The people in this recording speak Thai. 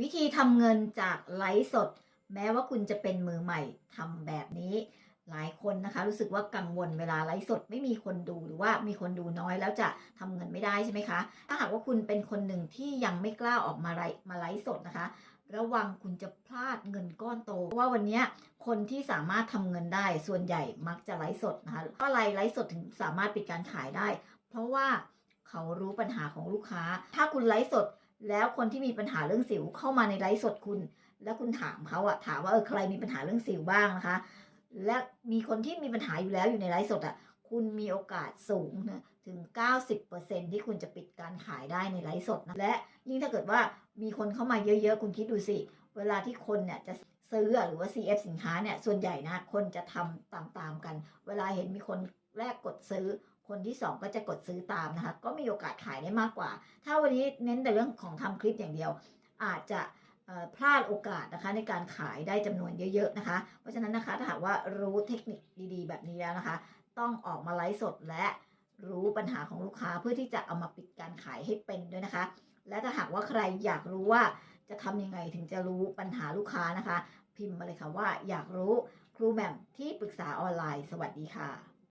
วิธีทำเงินจากไลฟ์สด แม้ว่าคุณจะเป็นมือใหม่ทำแบบนี้ หลายคนนะคะ รู้สึกว่ากังวลเวลาไลฟ์สดไม่มีคนดูหรือว่ามีคนดูน้อยแล้วจะทำเงินไม่ได้ใช่ไหมคะ ถ้าหากว่าคุณเป็นคนหนึ่งที่ยังไม่กล้าออกมาไลฟ์มาไลฟ์สดนะคะ ระวังคุณจะพลาดเงินก้อนโตเพราะว่าวันนี้คนที่สามารถทำเงินได้ส่วนใหญ่มักจะไลฟ์สดนะคะเพราะอะไรไลฟ์สดถึงสามารถปิดการขายได้ เพราะว่าเขารู้ปัญหาของลูกค้า ถ้าคุณไลฟ์สด แล้วคนที่มีปัญหาเรื่องสิวเข้ามาในไลฟ์สดคุณ แล้วคุณถามเขาอะถามว่าเออใครมีปัญหาเรื่องสิวบ้างนะคะ และมีคนที่มีปัญหาอยู่แล้วอยู่ในไลฟ์สดอะคุณมีโอกาสสูงนะถึง 90%ที่คุณจะปิดการขายได้ในไลฟ์สดนะและยิ่งถ้าเกิดว่ามีคนเข้ามาเยอะๆ คุณคิดดูสิ เวลาที่คนเนี่ยจะซื้อหรือว่า CF สินค้าเนี่ยส่วนใหญ่นะคนจะทำตามๆกัน เวลาเห็นมีคนแรกกดซื้อ คนที่ 2 ก็จะกดซื้อตามนะคะ ก็มีโอกาสขายได้มากกว่า ถ้าวันนี้เน้นแต่เรื่องของทำคลิปอย่างเดียว อาจจะพลาดโอกาสนะคะในการขายได้จำนวนเยอะๆนะคะ เพราะฉะนั้นนะคะถ้าหากว่ารู้เทคนิคดีๆ แบบนี้แล้วนะคะ ต้องออกมาไลฟ์สดและรู้ปัญหาของลูกค้าเพื่อที่จะเอามาปิดการขายให้เป็นด้วยนะคะ และถ้าหากว่าใครอยากรู้ว่าจะทำยังไงถึงจะรู้ปัญหาลูกค้านะคะ พิมพ์มาเลยค่ะว่าอยากรู้ครูแหม่มที่ปรึกษาออนไลน์ สวัสดีค่ะ